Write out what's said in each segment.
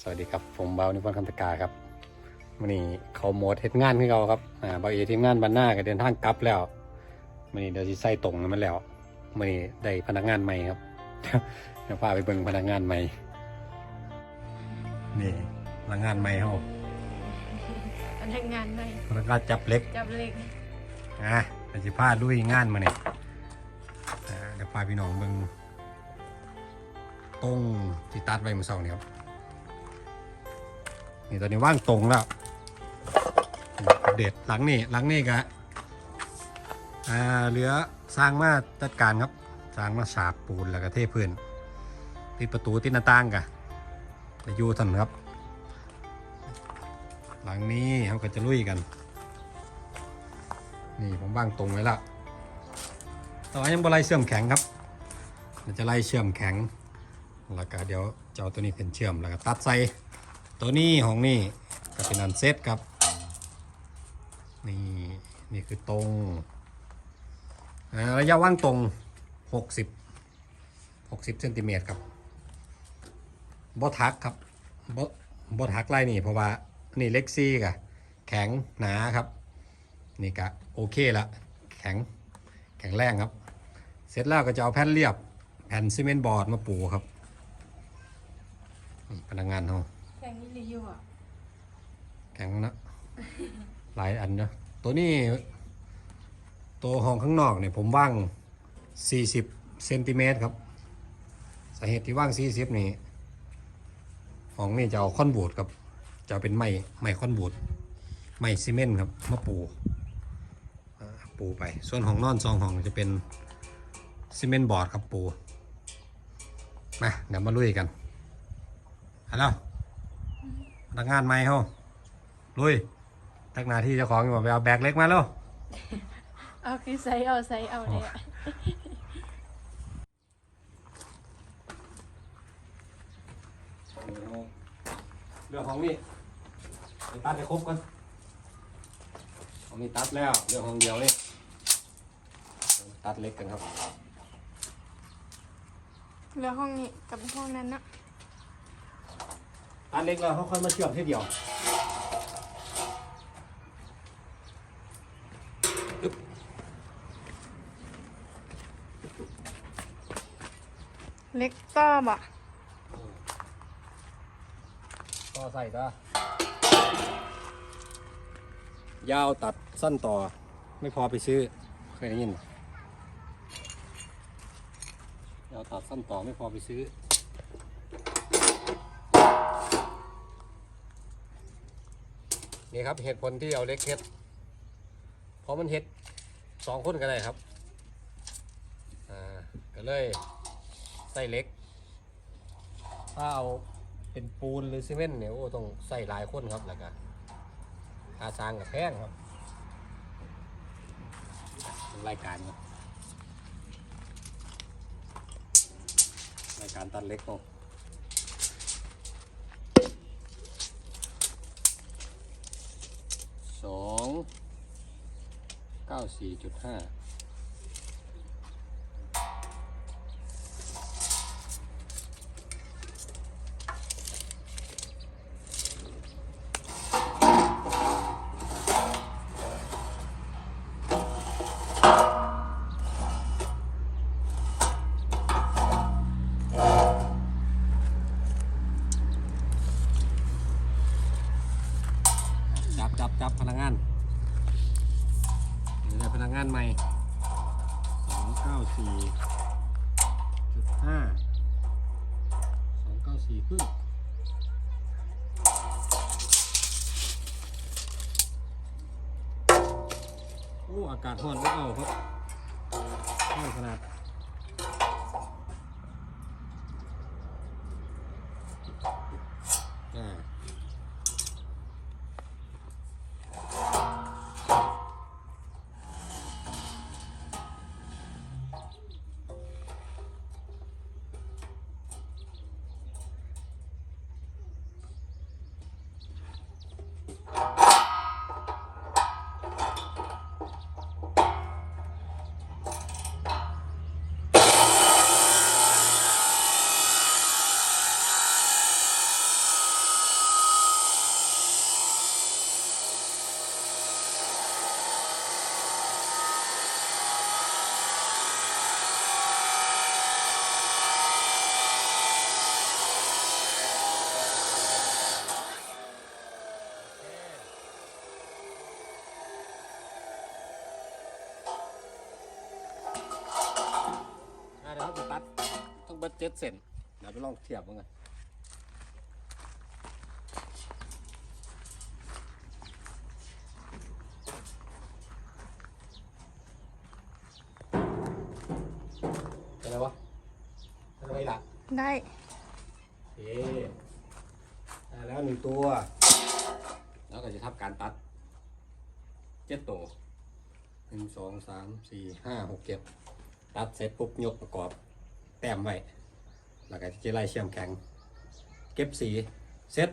สวัสดีครับ ผมเบานิพนธ์คำตะกาครับวันนี้เขาโหมดเฮ็ดงานให้เราครับอ่าเบาเอทีมงานบันหน้าก็เดินทางกลับแล้ววันนี้เดี๋ยวสิใส่ตรงนั้นมันแล้ววันนี้ได้พนักงานใหม่ครับเดี๋ยวพาไปเบิ่งพนักงานใหม่ นี่พนักงานใหม่เขาพนักงานใหม่พนักงานจับเล็กจับเล็กอะเดี๋ยวสิพาลุยงานมาเนี่ยอ่าเดี๋ยวพาพี่น้องเบิ่งตรงที่ตัดไว้เมื่อเช้านี้ครับ นี่ตอนนี้ว่างตรงแล้ว เด็ดหลังนี่หลังนี่กะอ่าเหลือสร้างมาจัดการครับ สร้างมาฉาบปูนแล้วก็เทพื้นติดประตูติดหน้าต่างกะจะอยู่ทันครับ หลังนี้เขาก็จะลุยกัน นี่ผมว่างตรงไว้แล้วแต่ว่ายังบ่ไลเชื่อมแข็งครับเราจะไล่เชื่อมแข็ง แล้วก็เดี๋ยวเจะเอาตัวนี้เป็นเชื่อมแล้วก็ตัดใส่ ตัวนี้ของนี่ก็เป็นอันเซตครับ นี่นี่คือตรงระยะว่างตรง 60 60เซนติเมตรครับบอทักครับบอบอทักไล่นี่เพราะว่านี่เล็กซี่กะแข็งหนาครับ นี่กะโอเคละแข็งแข็งแรงครับ เสร็จแล้วก็จะเอาแผ่นเรียบ แผ่นซีเมนต์บอร์ดมาปูครับ พนักงานเขา แข่งนี่รีวิวอะแข็งนะ หลายอันนะตัวนี้ ตัวห้องข้างนอกเนี่ยผมว่าง 40เซนติเมตรครับ สาเหตุที่ว่าง 40 นี่ห้องนี่จะเอาคอนบูดครับ จะเเป็นไม้ไม้คอนบูดไม้ซีเมนต์ครับมาปูปูไป ส่วนห้องนอนสองห้องจะเป็นซีเมนต์บอร์ดครับปูมาเดี๋ยวมาลุยกันฮัลโหล นักงานใหม่เฮาลุยทักหนาที่เจ้าของอยู่บอกไปเอาแบกเล็กมาแล้วเอาคือใส่เอาใส่เอาเลยอะเรื่องของนี่ไปตัดให้ครบกันของนี่ตัดแล้วเรื่องของเดียวนี่ตัดเล็กกันครับ เหลือห้องนี้กับห้องนั้นนะ ตัดเล็กแล้วเขาค่อยมาเชื่อมทีเดียวเล็กต้อมอะต่อใส่ตายาวตัดสั้นต่อ ไม่พอไปซื้อ เคยได้ยินยาวตัดสั้นต่อไม่พอไปซื้อ นี่ครับเหตุผลที่เอาเล็กเฮ็ดเพราะมันเฮ็ดสองคนก็ได้ครับอ่าก็เลยใส่เล็ก ถ้าเอาเป็นปูนหรือซีเมนต์เนี่ยโอ้ต้องใส่หลายคนครับแล้วก็ค่าสร้างกับแพงครับรายการครับรายการตัดเล็กเนาะสอง เก้าสี่จุดห้า จับจับจับพนักงานเดี๋ยวได้พนักงานใหม่สองเก้าสี่จุดห้าสองเก้าสี่ครึ่งโอากาศร้อนไม่เอาครับร้อนขนาด เจ็ดเซนเดี๋ยวไปลองเทียบมันกันเป็นไรวะเป็นไรล่ะได้โอเคได้แล้วหนึ่งตัว แล้วก็จะทับการตัดเจ็ดตัวหนึ่งสองสามสี่ห้าหกเจ็ดตัดเสร็จปุ๊บยกประกอบ แต้มไว้ แล้วก็จะไล่เชื่อมแข็ง เก็บสีเซ็ต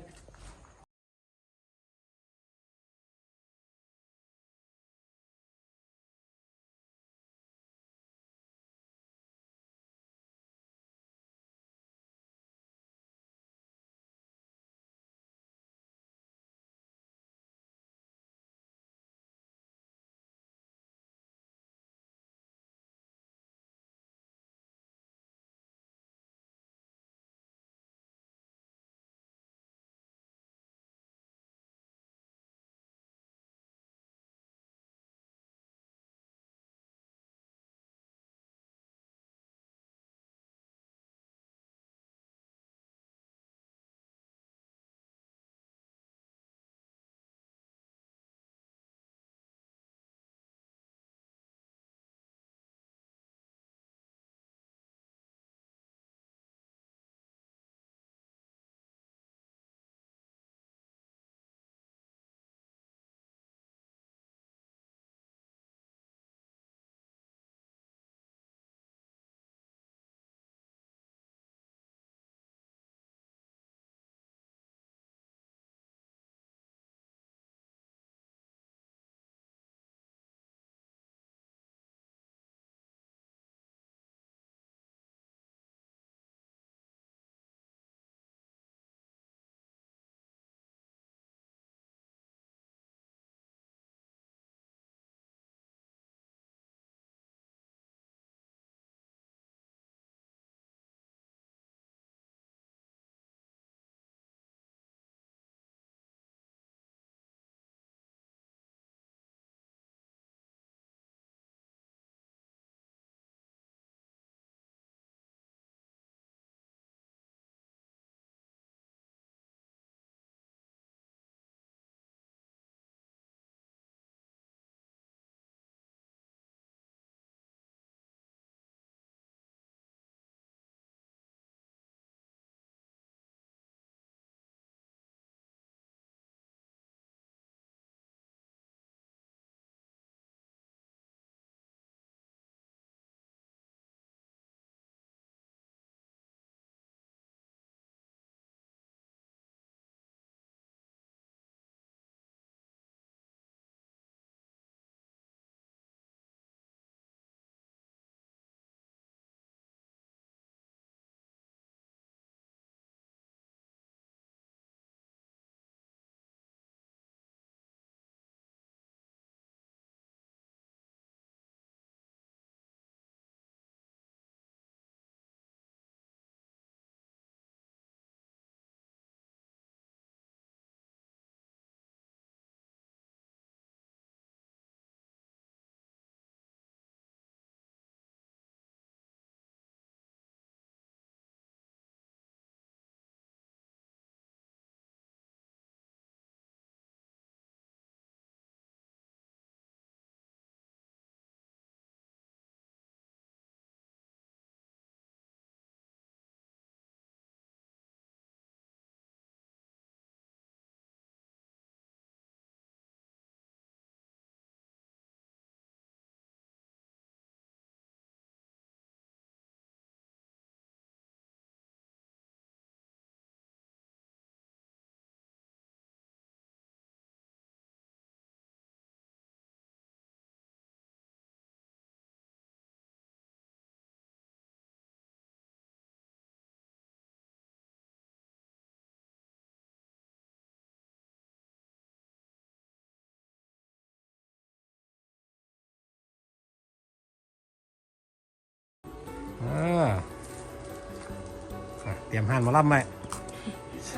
รียมห่านมาล่ำไหม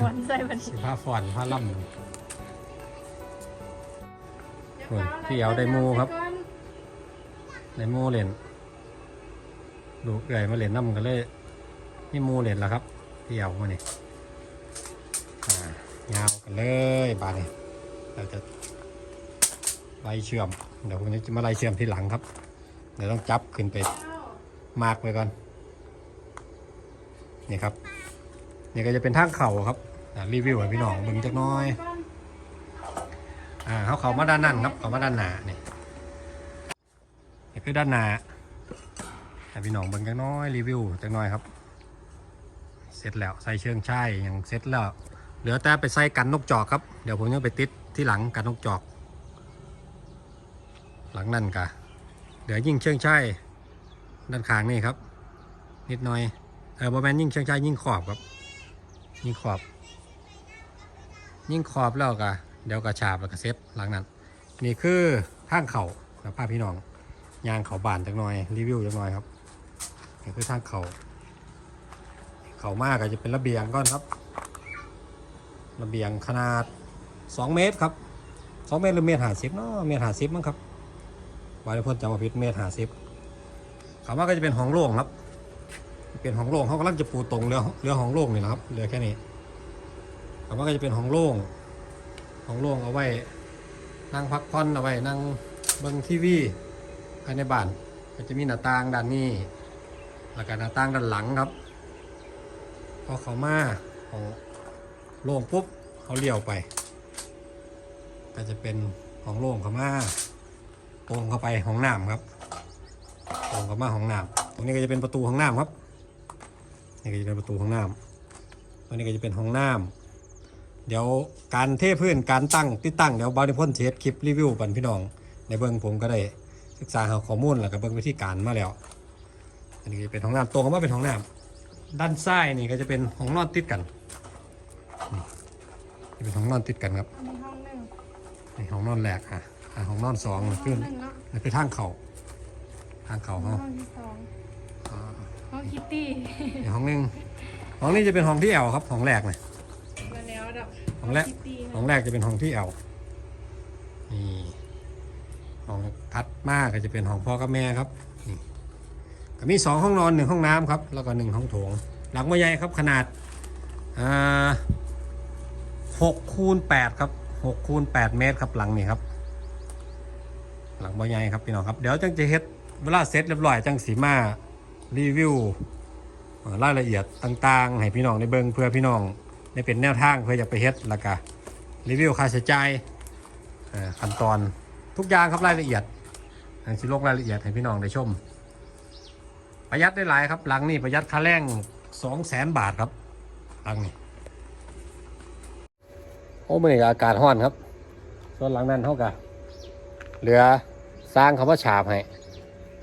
วันใส่บันสิผ้าฟอนผ้าล่ำโอ้ยพี่เอาไดโมครับไดโมเล่นลูกเอื่อยมาเล่นน้ำกันเลยนี่มูเด็ดแล้วครับที่เอามาเนี่ยอ่ายาวกันเลยบานนี้เราจะไล่เชื่อม เดี๋ยวผมจะมาไล่เชื่อมที่หลังครับ เดี๋ยวต้องจับขึ้นไปมาร์กไว้ก่อน นี่ครับ นี่ก็จะเป็นทางเข่าครับรีวิวให้พี่น้องเบิ่งจักน้อยอ่าเขาเขามาด้านนั่นครับเขามาด้านหน้านี่นี่คือด้านหน้าให้พี่น้องเบิ่งจักน้อยรีวิวจักน้อยครับ เสร็จแล้วใส่เชิงช่ายอย่างเสร็จแล้วเหลือแต่ไปใส่กันนกจอกครับเดี๋ยวผมจะไปติดที่หลังกันนกจอก หลังนั่นกะเดี๋ยวยิ่งเชิงช่ายด้านข้างนี่ครับ นิดหน่อยเออบอแมนยิ่งเชิงช่ายยิ่งขอบครับ ยิ่งขอบ ยิ่งขอบแล้วกะเดี๋ยวกระฉาบแล้วก็เซ็ตหลังนั้น นี่คือทางเขาแล้วพาพี่น้องยางเขาบานจักหน่อยรีวิวจักหน่อยครับนี่คือทางเขาเขามากก็จะเป็นระเบียงก่อนครับ ระเบียงขนาด 2 เมตรครับ 2 เมตรหรือเมตรห้าสิบเนาะเมตรห้าสิบมั้งครับวายพจน์จำมาพิษเมตรห้าสิบเขามาก็จะเป็นห้องโล่งครับ เป็นห้องโล่งเขากำลังจะปูตรงเรือเรือห้องโล่งนี่นะครับเรือแค่นี้เขามาก็จะเป็นห้องโล่งห้องโล่งเอาไว้ นั่งพักผ่อนเอาไว้นั่งเบิ่งทีวีภายในบ้านก็จะมีหน้าต่างด้านนี้แล้วก็หน้าต่างด้านหลังครับ พอเขามาของโล่งปุ๊บเขาเลี้ยวไป ก็จะเป็นของโล่งเขามาตรงเข้าไปห้องน้ำครับตรงเข้ามาห้องน้ำตรงนี้ก็จะเป็นประตูห้องน้ำครับ นี่ก็จะเป็นประตูห้องน้ำตรงนี้ก็จะเป็นห้องน้ำเดี๋ยวการเทพื้นการตั้งติดตั้งเดี๋ยวบาริพ่นเทสคลิปรีวิวปันพี่น้อง ในเบื้องผมก็ได้ศึกษาหาข้อมูลแล้วก็เบื้องวิธีการมาแล้ว อันนี้ก็จะเป็นห้องน้ำตรงเข้ามาเป็นห้องน้ำด้านซ้ายนี่ก็จะเป็นห้องนอนติดกันนี่จะเป็นห้องนอนติดกันครับอันนี้ห้องหนึ่งนี่ห้องนอนแรกอะอะห้องนอนสองนี่ห้คือองหนึ่งเนาะนี่คือทางเขาทางเขาห้เขาองที่สองอ่า ห้องคิตตี้นี่ห้องหนึงห้องนี้จะเป็นห้องที่แอลครับห้องแรกเลยมาแล้วดอกห้องแรกคิตตี้ห้องแรกจะเป็นห้องที่แอลนี่ห้องถัดมากก็จะเป็นห้องพ่อกับแม่ครับนี่ก็มีสองห้องนอนหนึ่งห้องน้ำครับ แล้วก็หนึ่งห้องโถง หลังไม่ใหญ่ครับขนาดอ่าหกคูณแปดครับหกคูณแปดเมตรครับหลังนี่ครับ หลังบ่ใหญ่ครับพี่น้องครับ เดี๋ยวจังจะเฮ็ดเวลาเสร็จเรียบร้อยจังสีมา รีวิวรายละเอียดต่างๆ ให้พี่น้องได้เบิ่งเพื่อพี่น้องได้เป็นแนวทางเพื่อจะไปเฮ็ดแล้วก็รีวิวค่าใช้จ่ายขั้นตอนทุกอย่างครับรายละเอียดสิลงรายละเอียดให้พี่น้องได้ชม ประหยัดได้หลายครับ หลังนี่ประหยัดค่าแรงสองแสนบาทครับหลังนี่โอ้มันนี่ก็อากาศร้อนครับ ส่วนหลังนั้นเท่ากับเหลือสร้างคำว่าฉาบให้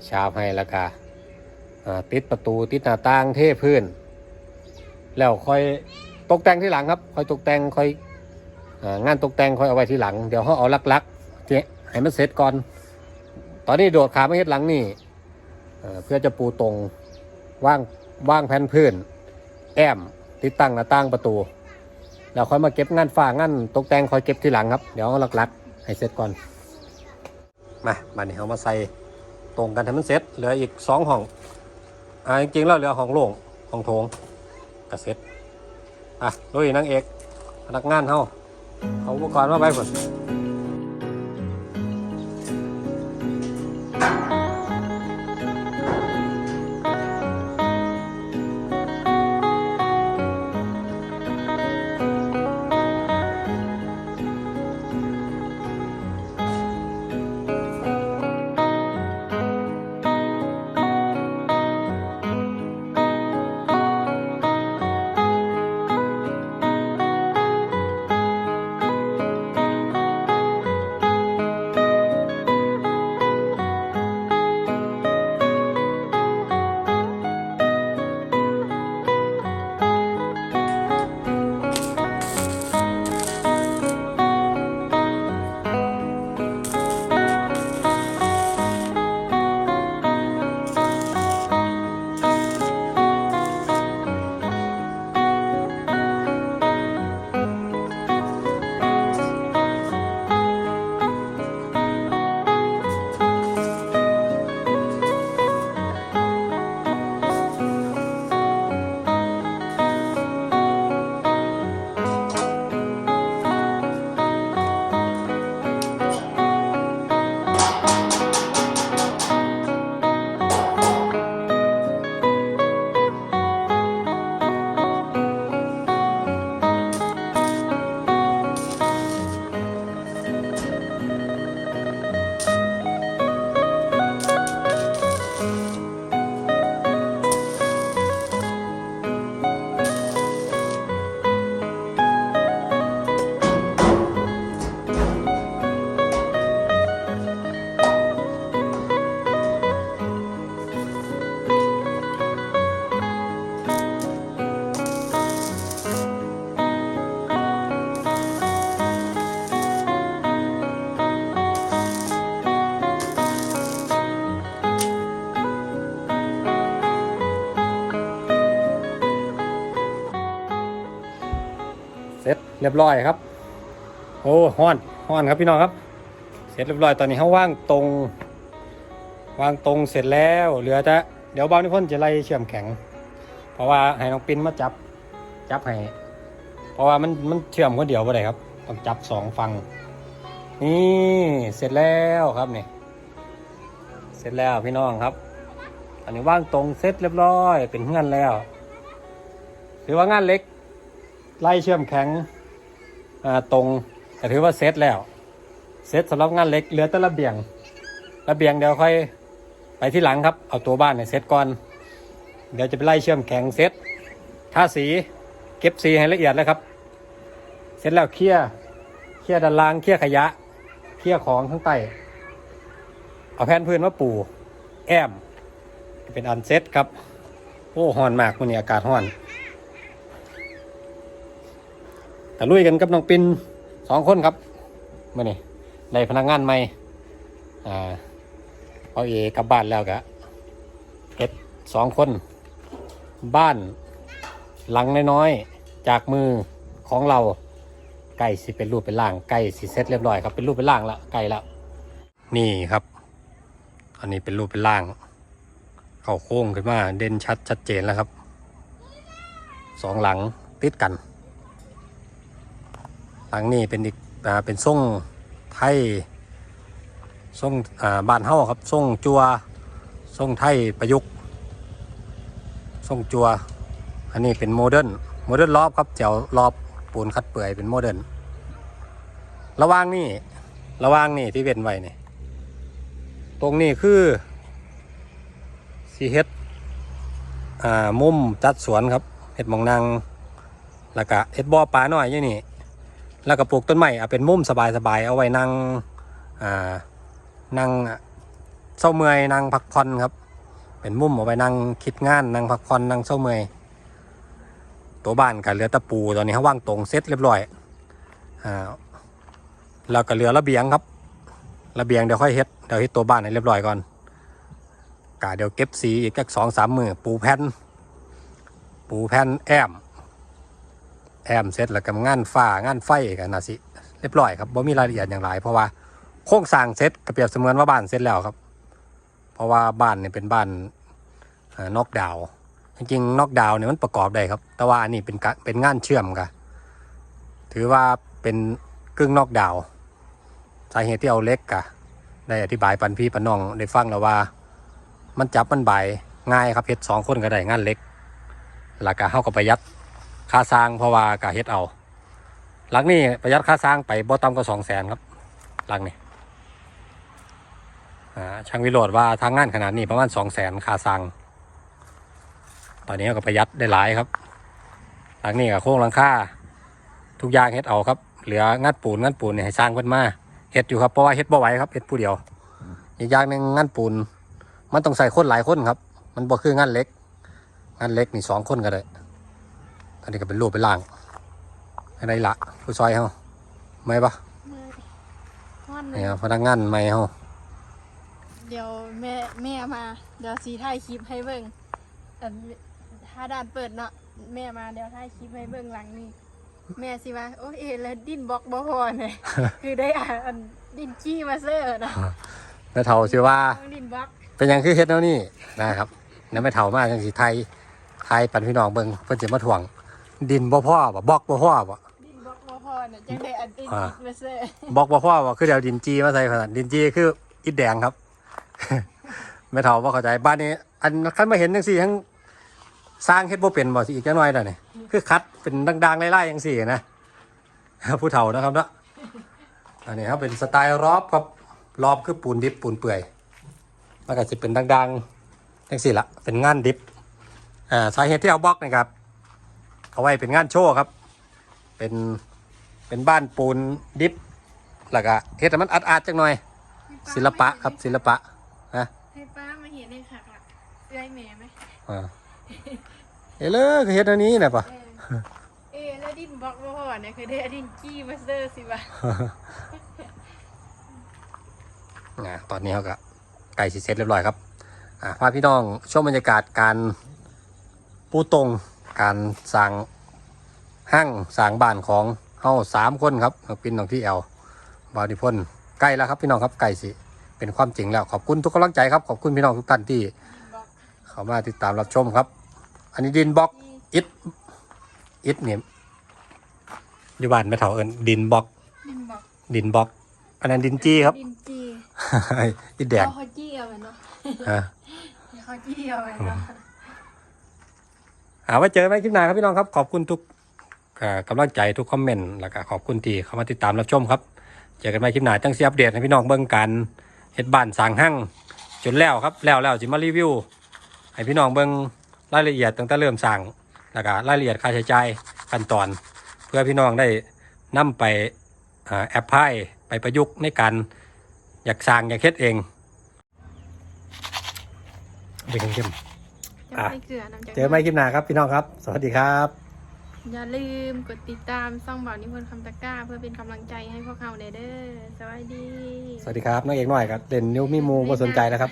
ฉาบให้แล้วก็ ติดประตูติดหน้าต่างเทพื้น แล้วค่อยตกแต่งที่หลังครับ ค่อยตกแต่งค่อยองานตกแต่งค่อยเอาไว้ที่หลัง เดี๋ยวเขาเอาลักๆเจ๊ให้มันเสร็จก่อน ตอนนี้โดดขาไม่เฮ็ดหลังนี่เพื่อจะปูตรงว่างว่างแผ่นพื้น แอมติดตั้งหน้าต่างประตูแล้วค่อยมาเก็บงานฝ้างานตกแต่งค่อยเก็บทีหลังครับ เดี๋ยวเอาหลักๆ ให้เสร็จก่อน มาบัดนี้เอามาใส่ตรงกันให้มันเสร็จเหลืออีกสองห้อง อ่าจริงๆแล้วเหลือของโล่งของโถงก็เสร็จอะลุยนางเอกพนักงานเฮาเอาอุปกรณ์มาไปก่อน เสร็จเรียบร้อยครับ โอ้ฮ้อนฮ้อนครับพี่น้องครับ เสร็จเรียบร้อยตอนนี้เขาว่างตรงวางตรงเสร็จแล้วเหลือจะเดี๋ยวบ้านนิพนธ์จะไล่เชื่อมแข็ง เพราะว่าให้น้องปินมาจับจับให้เพราะว่ามันมันเชื่อมคนเดียวไม่ได้ครับ ต้องจับสองฝั่งนี่เสร็จแล้วครับนี่เสร็จแล้วพี่น้องครับ อันนี้ว่างตรงเสร็จเรียบร้อยเป็นเงื่อนแล้ว ถือว่างานเล็ก ไล่เชื่อมแข็งตรงแต่ถือว่าเสร็จแล้วเสร็จสำหรับงานเล็กเหลือแต่ระเบียงระเบียงเดี๋ยวค่อยไปที่หลังครับ เอาตัวบ้านเนี่ยเสร็จก่อน เดี๋ยวจะไปไล่เชื่อมแข็งเสร็จทาสีเก็บสีให้ละเอียดเลยครับ เสร็จแล้วเคลียร์เคลียร์ด้านล่างเคลียร์ขยะเคลียร์ของข้างใต้เอาแผ่นพื้นมาปูแอมเป็นอันเซตครับ โอ้ฮ้อนมากวันนี้อากาศฮ้อน ต่ลุยกันกับน้องปินสองคนครับมื่อนี้ในพนักงานใหม่อ่าเอาเอกลับบ้านแล้วกะเอ็ดสองคน บ้านหลังน้อยๆจากมือของเราไก่สิเป็นรูปเป็นร่างไก่สิเซ็ตเรียบร้อยครับเป็นรูปเป็นร่างละไก่ละนี่ครับ อันนี้เป็นรูปเป็นร่าง เข้าโค้งขึ้นมาเด่นชัดชัดเจนแล้วครับสองหลังติดกัน หลังนี้เป็นอีกเป็นส่งไทยส่งบ้านเฮาครับส่งจัวส่งไทยประยุกต์ส่งจัว อันนี้เป็นโมเดิร์นโมเดิร์นรอบครับเจียวรอบปูนคัดเปื่อยเป็นโมเดิร์นระว่างนี่ระว่างนี่ที่เว้นไว้นี่ตรงนี้คือสีเฮ็ดมุมจัดสวนครับเฮ็ดมองนางแล้วก็เฮ็ดบ่อปลาหน่อยอย่นี้ แล้วก็ปลูกต้นไม้เอาเป็นมุมสบายๆเอาไว้นั่งอ่านั่งเศร้าเมื่อยนั่งพักผ่อนครับ เป็นมุมเอาไว้นั่งคิดงานนั่งพักผ่อนนั่งเศร้าเมื่อยตัวบ้านกับเรือตะปูตอนนี้เขาว่างตรงเสร็จเรียบร้อยอ่าแล้วก็เหลือระเบียงครับ ระเบียงเดี๋ยวค่อยเฮ็ดเดี๋ยวเฮ็ดตัวบ้านให้เรียบร้อยก่อนกะเดี๋ยวเก็บสีอีกสักสองสามมือปูแผ่นปูแผ่นแอม แอมเสร็จแล้วกับงานฝ้างานไฟกันนะสิเรียบร้อยครับบ่มีรายละเอียดอย่างไรเพราะว่าโครงสร้างเสร็จก็เปรียบเสมือนว่าบ้านเสร็จแล้วครับ เพราะว่าบ้านเนี่ยเป็นบ้านนอกดาวจริงๆนอกดาวเนี่ยมันประกอบได้ครับ แต่ว่าอันนี้เป็นกะเป็นงานเชื่อมกันถือว่าเป็นกึ่งนอกดาวสาเหตุที่เอาเล็กกะได้อธิบายปันพี่ปันน้องได้ฟังแล้วว่า มันจับมันใบายง่ายครับเฮ็ดสองคนก็ได้งานเล็กแล้วก็เฮาก็ประหยัด ค่าสร้างเพราะว่ากะเฮ็ดเอา หลังนี้ประหยัดค่าสร้างไปบ่ต่ำกว่าสองแสนครับ หลังนี้อ่ช่างวิโรธว่าทางงานขนาดนี้ประมาณสองแสนค่าสร้าง ตอนนี้ก็ประหยัดได้หลายครับ หลังนี้กับโค้งหลังคาทุกอย่างเฮ็ดเอาครับ เหลืองัดปูนงัดปูนเนี่ยให้สร้างเพิ่นมาเฮ็ดอยู่ครับเพราะว่าเฮ็ดบ่ไหวครับเฮ็ดผู้เดียวอีกอย่างหนึ่งงัดปูน มันต้องใส่คนหลายคนครับ มันบ่คืองานเล็ก งานเล็กนี่สองคนก็ได้ อันนี้ก็เป็นรูปเป็นร่างอะไรละผู้ซอยเฮาไม่ปะมือฮ้อนเลนี่ยครับพนักงานไม่เฮาเดี๋ยวแม่แม่มา เดี๋ยวสีถ่ายคลิปให้เบิ่งอันถ้าด่านเปิดเนาะแม่มาเดี๋ยวถ่ายคลิปให้เบิ่งหลังนี่แม่สิว่าโอ้ยเอแล้วดินบล็อกบ่พอเนี่ยคือได้อ่านอันดินจี้มาเซอร์นะแม่เฒ่าชื่อว่าต้องดินบล็อกเป็นหยังคือเฮ็ดแนวนี้นะครับแล้วแม่เฒ่ามากจังสิไทยไทยปันพี่น้องเบิ่งเพิ่นสิมาถ่วง ดินบ่พอบ่บล็อกบ่พอบ่ดินบล็อกบ่พอเนี่ยจังได้อันดินอ่าจี้มาเซอร์บล็อกบ่พอบ่คือเดี๋ยวดินจีมาใส่ขนาดดินจีคืออิฐแดงครับแม่เฒ่าบ่เข้าใจบ้านนี้ อันคันมาเห็นจังซี่ทั้งสร้างเฮ็ดบ่เป็นบ่สิอีกจักหน่อยแล้วนี่คือคัดเป็นดังๆไล่ๆจังซี่นะผู้เฒ่านะครับเนาะอันนี้ครับเป็นสไตล์รอบครับรอบคือปูนดิบปูนเปื่อยมันก็จะเป็นดังๆจังสี่ละเป็นงานดิบอ่าสาเหตุที่เอาบล็อกนะครับ เอาไว้เป็นงานโชว์ครับ เป็นเป็นบ้านปูนดิบแล้วก็เฮ็ดให้มันอัดๆจังหน่อย ศิลปะครับศิลปะนะให้ป้ามาเห็นเลยค่ะค่ะเอื้อยแม่ไหมอ่าเฮ้ยเลยคือเฮ็ดอันนี้นะปะ เออ เออแล้วดินบล็อกบ่พอเนี่ยคือได้อันดินจี้มาเซอร์สิวะนะตอนนี้เขาก็ไก่สิเสร็จเรียบร้อยครับ อ่าพาพี่น้องชมบรรยากาศการปูตรง การสร้างห้างสร้างบ้านของเฮาสามคนครับน้องปินน้องที่แอลบาวนิพนธ์ใกล้แล้วครับพี่น้องครับใกล้สิ เป็นความจริงแล้วขอบคุณทุกกำลังใจครับขอบคุณพี่น้องทุกท่านที่บอกเข้ามาติดตามรับชมครับ อันนี้ดินบล็อกที่อิดอิดเนี่ยอยู่บ้านไม่เท่าเอินดินบล็อกดินบอกดินบล็อก อันนั้นดินจี้ครับดินจีอิดแดงเอาเขาจี้เอาไปเนาะฮะเขาจี้เอาไปเนาะ เอาไว้เจอกันใหมคลิปหน้าครับพี่น้องครับ ขอบคุณทุกเอ่อกำลังใจทุกคอมเมนต์แล้วก็ขอบคุณที่เข้ามาติดตามรับชมครับ เจอกันใหม่คลิปหน้าจังเสียอัปเดตให้พี่น้องเบิ่งกันเฮ็ดบ้านสร้างห้างจนแล้วครับแล้วแล้วจิมารีวิวให้พี่น้องเบิ่งรายละเอียดตั้งแต่เริ่มสร้างแล้วก็รายละเอียดค่าใช้จ่ายขั้นตอน เพื่อพี่น้องได้นำไปแอปพลายไปประยุกต์ในการอยากสร้างอยากเฮ็ดเองเป็นเข้ม จะอะไม่เกลือน้ำจากเจอกันใหม่คลิปหน้าครับพี่น้องครับ สวัสดีครับ อย่าลืมกดติดตามซ่องบ่าวนิพนธ์คำตะกร้า เพื่อเป็นกำลังใจให้พวกเขาเด้อสวัสดี สวัสดีครับน้องเอกหน่อยครับเล่นนิ้วมีมูก็สนใจนะครับบ